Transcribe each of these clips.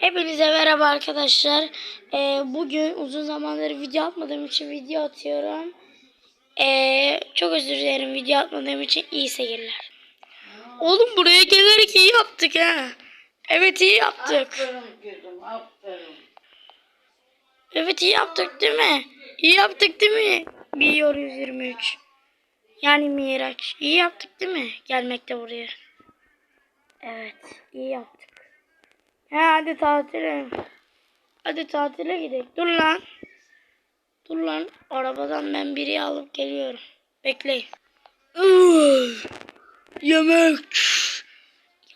Hepinize merhaba arkadaşlar. Ee, bugün uzun zamandır video atmadığım için video atıyorum. Ee, çok özür dilerim video atmadığım için iyi seyirler. Oğlum buraya gelerek iyi yaptık ha. Evet iyi yaptık. Aferin kızım, aferin. Evet iyi yaptık değil mi? İyi yaptık değil mi? Biliyor 123. Yani Miraç. İyi yaptık değil mi? Gelmekte buraya. Evet iyi yaptık. He hadi tatile. Hadi tatile gidelim. Dur lan. Dur lan. Arabadan ben biri alıp geliyorum. Bekleyin. Yemek.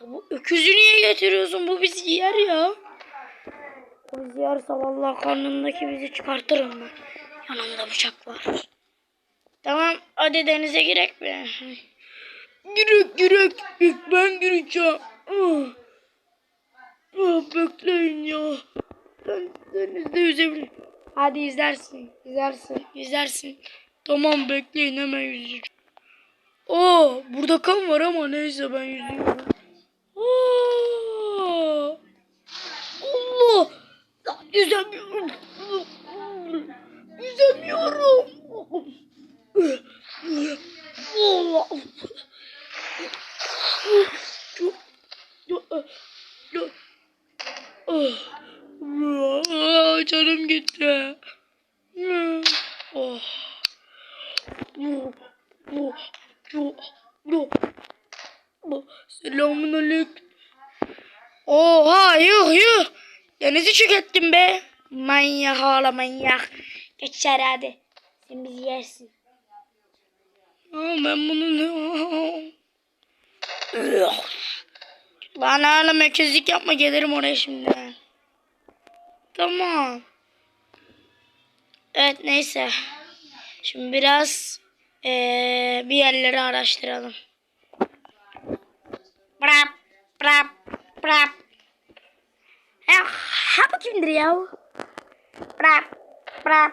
Ya bu öküzü niye getiriyorsun? Bu bizi yer ya. O bizi yerse vallahi karnındaki bizi çıkartırım ben. Yanımda bıçak var. Tamam hadi denize girek mi? Girek girek. Ben gireceğim. Ah, bekleyin ya. Ben denizde yüzebilirim. Hadi izlersin. Yüzersin. Yüzersin. Tamam bekleyin hemen yüzeceğim. Oo burada kan var ama neyse ben yüzüyorum. Aa! Allah! Yüzemiyorum. Yüzemiyorum. Allah. Aa, Canım gitti. Oh. Aleyküm. Oha yuh yuh. Denizi çökerttin be. Manyak hala manyak. Geç içeri hadi. Sen bizi yersin. Aa, ben bunu ne... Lan hala merkezlik yapma gelirim oraya şimdi. Tamam. Evet neyse. Şimdi biraz eee, bir yerleri araştıralım. Brap brap brap. Ha, ha bu kimdir ya? Brap brap.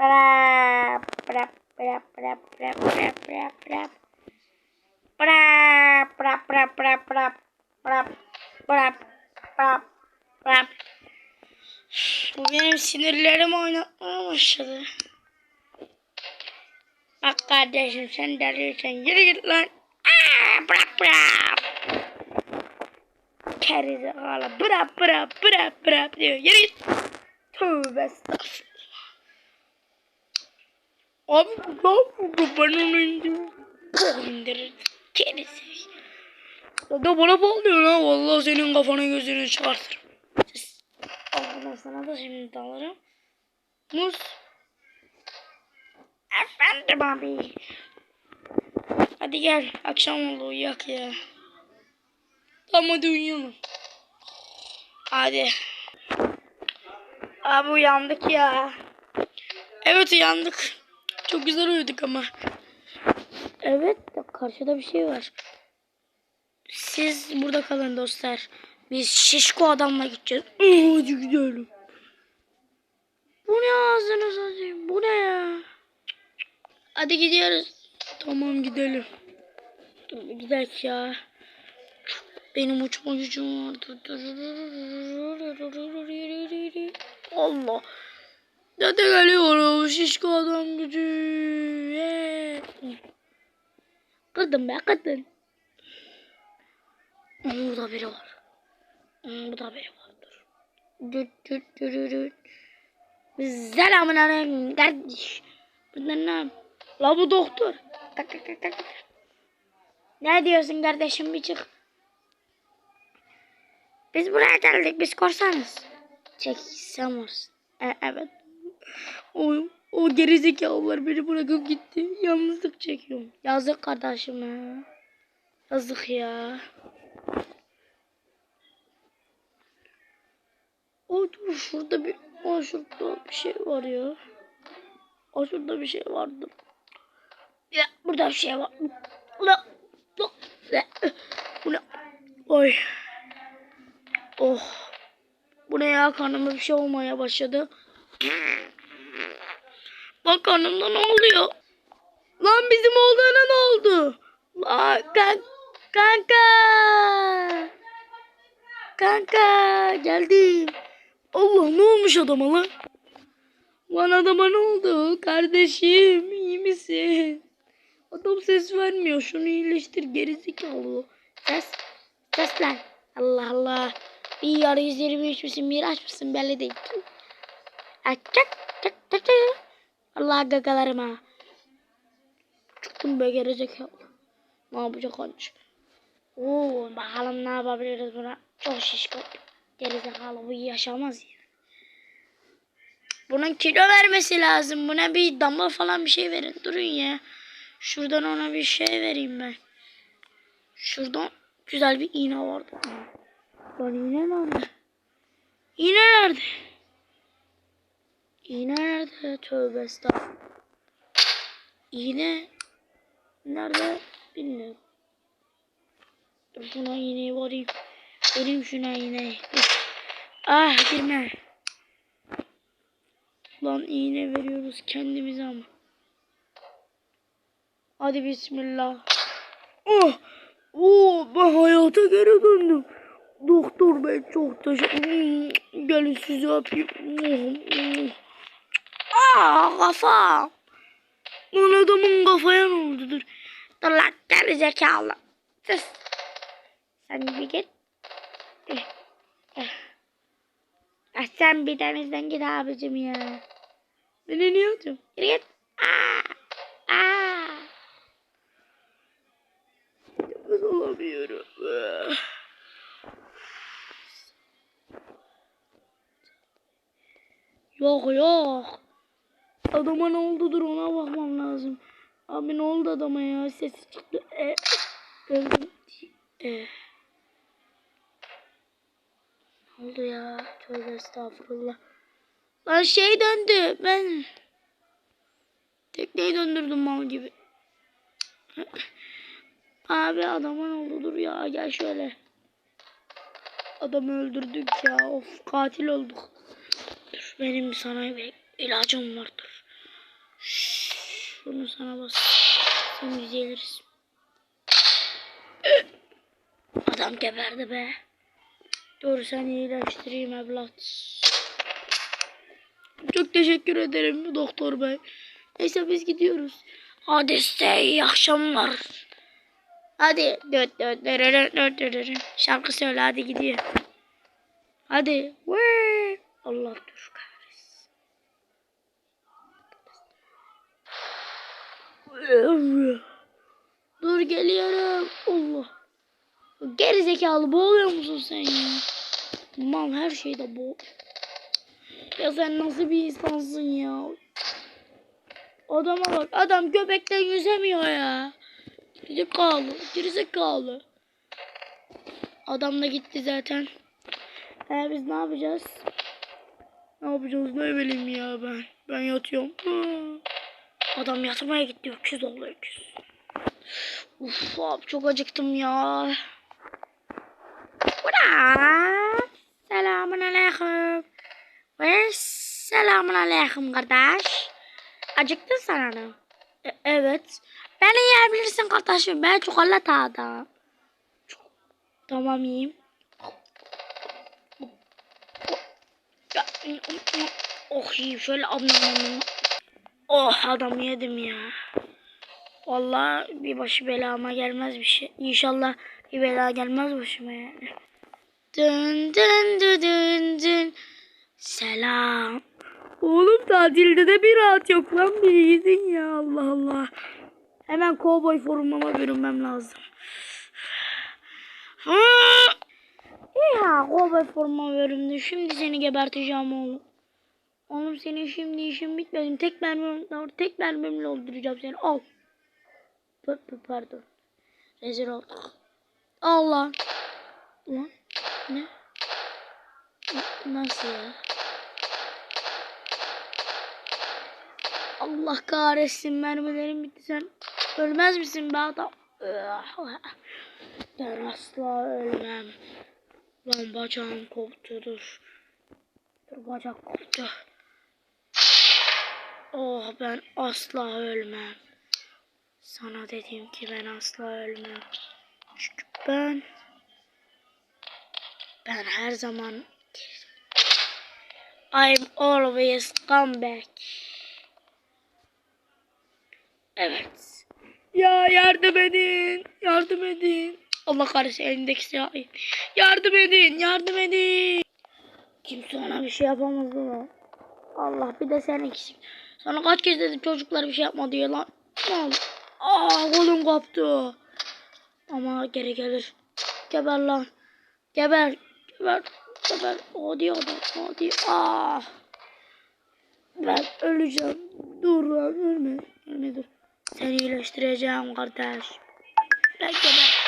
Brap brap brap brap brap brap brap brap. Brap brap brap brap brap brap brap. Bu benim sinirlerimi oynatmaya başladı. Bak kardeşim sen deliyorsan yürü git lan. Bırak bırak. Gerizekalı bırak bırak bırak bırak diyor. Yürü git. Tövbe estağfurullah. Abi ne yapıyordu ben onu indirdim. Oh indirir. Da bana bağlıyor ha. Vallahi senin kafanı gözünü çıkartırım. Al bunu sana da şimdi alırım. Muz. Efendim abi. Hadi gel. Akşam oldu uyuyak ya. Tamam hadi uyuyalım. Hadi. Abi uyandık ya. Evet uyandık. Çok güzel uyuduk ama. Evet karşıda bir şey var. Siz burada kalın dostlar. Biz şişko adamla gideceğiz. Hadi gidelim. Bu ne ağzını satayım? Bu ne ya? Hadi gidiyoruz. Tamam gidelim. Dur bir gidelim ya. Benim uçma gücüm vardı. Allah. Dede geliyorum. Şişko adam gücü. Yeah. Kırdın be kırdın. Burada biri var. Burada biri var. Dur. Düt düt düt düt düt. Selamun aleyküm kardeş. Bunlar ne? La bu doktor. Tak tak tak tak. Ne diyorsun kardeşim bir çık. Biz buraya geldik. Biz korsanız. Çek varsın. E, evet. O, o gerizekalılar beni bırakıp gitti. Yalnızlık çekiyorum. Yazık kardeşim ya. Yazık ya. O dur şurada bir o şurada bir şey var ya. O şurada bir şey vardı. Ya burada bir şey var. Ula. Bu ne? Oy. Oh. Bu ne ya karnıma bir şey olmaya başladı. Bak karnımda ne oluyor? Lan bizim olduğuna ne oldu? Lan kan kanka. Kanka geldim. Allah ne olmuş adama lan? Lan adama ne oldu? Kardeşim iyi misin? Adam ses vermiyor. Şunu iyileştir gerizekalı. Ses. Ses lan. Allah Allah. Bir yarı 123 misin? Miraç mısın? Belli değil. Açak. çak, çak, çak. Allah gagalarıma. Çıktım be gerizekalı. Ne yapacak anca? Oo, bakalım ne yapabiliriz buna. Çok şişko. Gerizekalı bu yaşamaz ya. Bunun kilo vermesi lazım. Buna bir damla falan bir şey verin. Durun ya. Şuradan ona bir şey vereyim ben. Şuradan güzel bir iğne vardı. Lan iğne nerede? İğne nerede? İğne nerede? Tövbe estağfurullah. İğne nerede? Bilmiyorum. Dur buna iğneyi varayım. Vereyim şuna iğneyi. Ah girme. Lan iğne veriyoruz kendimize ama. Hadi bismillah. Oh! Oh! Ben hayata geri döndüm. Doktor bey çok teşekkür Gelin sizi öpeyim. Aa kafam. Lan adamın kafaya ne oldu? Dur. Dur lan geri zekalı. Sus. Sen bir git. Eh, eh. Ah, sen bir denizden git abicim ya. Beni niye atıyorsun? Geri git. Aa. Aa. Nefes alamıyorum. Ah. Yok yok. Adama ne oldu dur ona bakmam lazım. Abi ne oldu adama ya? Sesi çıktı. E. E. Ne oldu ya? Tövbe estağfurullah. Lan şey döndü. Ben tekneyi döndürdüm mal gibi. Abi adama ne oldu? Dur ya gel şöyle. Adamı öldürdük ya. Of katil olduk. Benim sana bir ilacım vardır. Şunu sana bas. Sen düzeliriz. Adam geberdi be. Dur seni iyileştireyim evlat. Çok teşekkür ederim doktor bey. Neyse biz gidiyoruz. Hadi size iyi akşamlar. Hadi. Dört dört dört dört dört. Şarkı söyle hadi gidiyor. Hadi. Allah dur kahretsin. Dur geliyorum. Allah. Geri zekalı boğuluyor musun sen ya? Mal her şeyde boğ. Ya sen nasıl bir insansın ya? Adama bak adam göbekten yüzemiyor ya. Gerizekalı, gerizekalı. Adam da gitti zaten. E biz ne yapacağız? Ne yapacağız ne bileyim ya ben. Ben yatıyorum. Hı. Adam yatmaya gitti öküz oldu öküz. Uf abi çok acıktım ya. Ura. Selamun aleyküm. Ve selamun aleyküm kardeş. Acıktın sen hanım. E- evet. Beni yiyebilirsin kardeşim. Ben çikolata adam. Tamam yiyeyim. Oh yiyeyim şöyle anlamam. Oh adam yedim ya. Vallahi bir başı belama gelmez bir şey. İnşallah bir bela gelmez başıma yani. Dın dın dın dın dın. Selam. Oğlum tatilde de bir rahat yok lan bir iyiydin ya Allah Allah. Hemen kovboy formama bürünmem lazım. Hı! Ya kovboy formama büründü. Şimdi seni geberteceğim oğlum. Oğlum senin şimdi işin bitmedi. Tek mermim, tek mermimle öldüreceğim seni. Al. Pardon. Rezil olduk. Allah. Ulan. Ne? Nasıl ya? Allah kahretsin mermilerim bitti sen ölmez misin be adam? Ben asla ölmem. Lan bacağım koptu dur. Dur bacak koptu. Oh ben asla ölmem. Sana dedim ki ben asla ölmem. Çünkü ben Ben her zaman I'm always come back. Evet. Ya yardım edin. Yardım edin. Allah kahretsin elindeki silahı. Yardım edin. Yardım edin. Kimse ona bir şey yapamaz mi? Allah bir de sen eksik. Sana kaç kez dedim çocuklar bir şey yapma diye lan. Al. Aa kolum koptu. Ama geri gelir. Geber lan. Geber. Geber. Geber. Hadi hadi. Hadi. Ah. Ben öleceğim. Dur lan ölme. Ölme dur. Seni iyileştireceğim kardeş. Lan geber.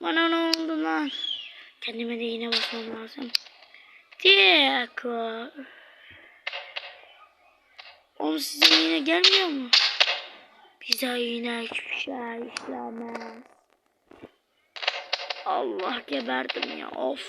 Bana ne oldu lan? Kendime de iğne basmam lazım. Diyeko. Oğlum size iğne gelmiyor mu? Bize iğne hiçbir şey işlemez. Allah geberdim ya of.